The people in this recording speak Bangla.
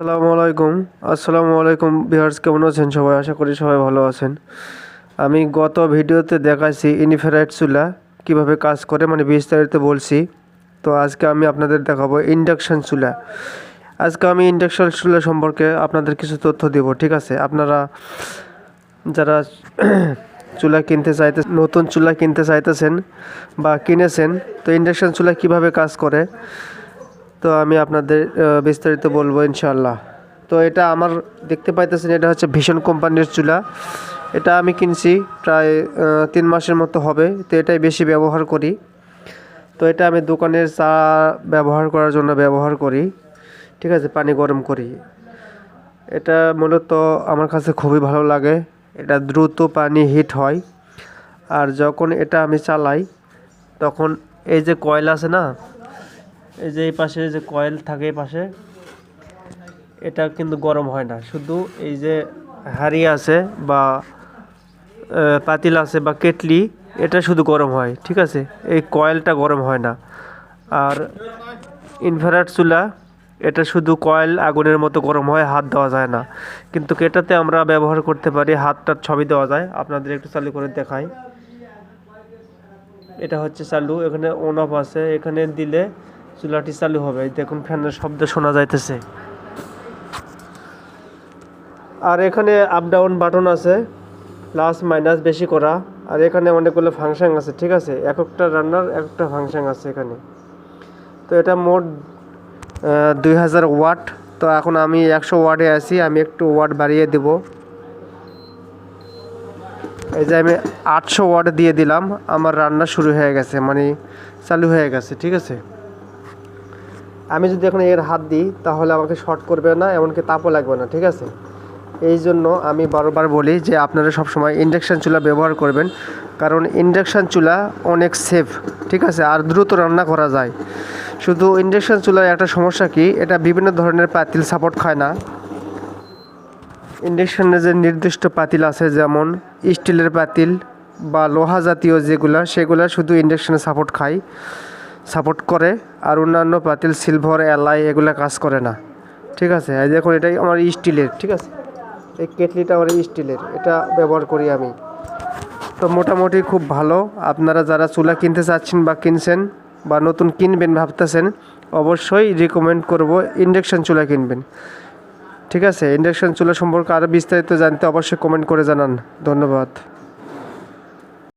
আসসালামু আলাইকুম। আসসালামু আলাইকুম বিহার্স কেমন আছেন সবাই? আশা করি সবাই ভালো আছেন। আমি গত ভিডিওতে দেখাইছি ইনফ্রারেড চুলা, কীভাবে কাজ করে মানে বিস্তারিত বলছি। তো আজকে আমি আপনাদের দেখাবো ইন্ডাকশান চুলা। আজকে আমি ইন্ডাকশন চুলা সম্পর্কে আপনাদের কিছু তথ্য দেব, ঠিক আছে? আপনারা যারা চুলা কিনতে চাইতে, নতুন চুলা কিনতে চাইতেছেন বা কিনেছেন, তো ইন্ডাকশান চুলা কীভাবে কাজ করে তো আমি আপনাদের বিস্তারিত বলব ইনশাল্লাহ তো এটা আমার দেখতে পাইতেছেন, এটা হচ্ছে ভীষণ কোম্পানির চুলা। এটা আমি কিনছি প্রায় তিন মাসের মতো হবে, তো এটাই বেশি ব্যবহার করি। তো এটা আমি দোকানের চা ব্যবহার করার জন্য ব্যবহার করি, ঠিক আছে, পানি গরম করি। এটা মূলত আমার কাছে খুবই ভালো লাগে, এটা দ্রুত পানি হিট হয়, আর যখন এটা আমি চালাই, তখন এই যে কয়লা আছে না এই যে এই পাশে যে কয়েল থাকে এই পাশে, এটা কিন্তু গরম হয় না। শুধু এই যে হাঁড়ি আছে বা পাতিল আছে বা কেটলি, এটা শুধু গরম হয়, ঠিক আছে? এই কয়েলটা গরম হয় না। আর ইনফ্রারেড চুলা, এটা শুধু কয়েল আগুনের মতো গরম হয়, হাত দেওয়া যায় না। কিন্তু এটাতে আমরা ব্যবহার করতে পারি হাতটা ছবি দেওয়া যায়। আপনাদের একটু চালু করে দেখাই। এটা হচ্ছে চালু, এখানে অন অফ আছে। এখানে দিলে চুলাটি চালু হবে। দেখুন ফ্যানের শব্দ শোনা যাইতেছে। আর এখানে আপ ডাউন বাটন আছে প্লাস মাইনাস বেশি করা। আর এখানে অনেকগুলো ফাংশন আছে, ঠিক আছে? এক একটা রান্নার এক একটা ফাংশন আছে এখানে। তো এটা মোট দুই হাজার ওয়াট তো এখন আমি একশো ওয়াটে আছি, আমি একটু ওয়াট বাড়িয়ে দেব। এই যে আমি আটশো ওয়াট দিয়ে দিলাম, আমার রান্না শুরু হয়ে গেছে মানে চালু হয়ে গেছে, ঠিক আছে? আমি যদি এখন এর হাত দিই, তাহলে আমাকে শর্ট করবে না, এমনকি তাপও লাগবে না, ঠিক আছে? এই জন্য আমি বারবার বলি যে আপনারা সবসময় ইন্ডাকশান চুলা ব্যবহার করবেন, কারণ ইন্ডাকশান চুলা অনেক সেফ ঠিক আছে? আর দ্রুত রান্না করা যায়। শুধু ইন্ডাকশান চুলার একটা সমস্যা কি? এটা বিভিন্ন ধরনের পাতিল সাপোর্ট খায় না। ইন্ডাকশানের যে নির্দিষ্ট পাতিল আছে, যেমন স্টিলের পাতিল বা লোহা জাতীয় যেগুলা, সেগুলো শুধু ইন্ডাকশানে সাপোর্ট খায়। সাপোর্ট করে আর অন্যান্য পাতিল সিলভার এলাই এগুলো কাজ করে না। ঠিক আছে? এই দেখুন, এটাই আমার স্টিলের, ঠিক আছে? এই কেটলিটা আমার স্টিলের, এটা ব্যবহার করি আমি। তো মোটামুটি খুব ভালো। আপনারা যারা চুলা কিনতে চাচ্ছেন বা কিনছেন বা নতুন কিনবেন ভাবতেছেন, অবশ্যই রিকমেন্ড করব ইন্ডাকশান চুলা কিনবেন। ঠিক আছে? ইন্ডাকশান চুলা সম্পর্কে আরও বিস্তারিত জানতে অবশ্যই কমেন্ট করে জানান। ধন্যবাদ।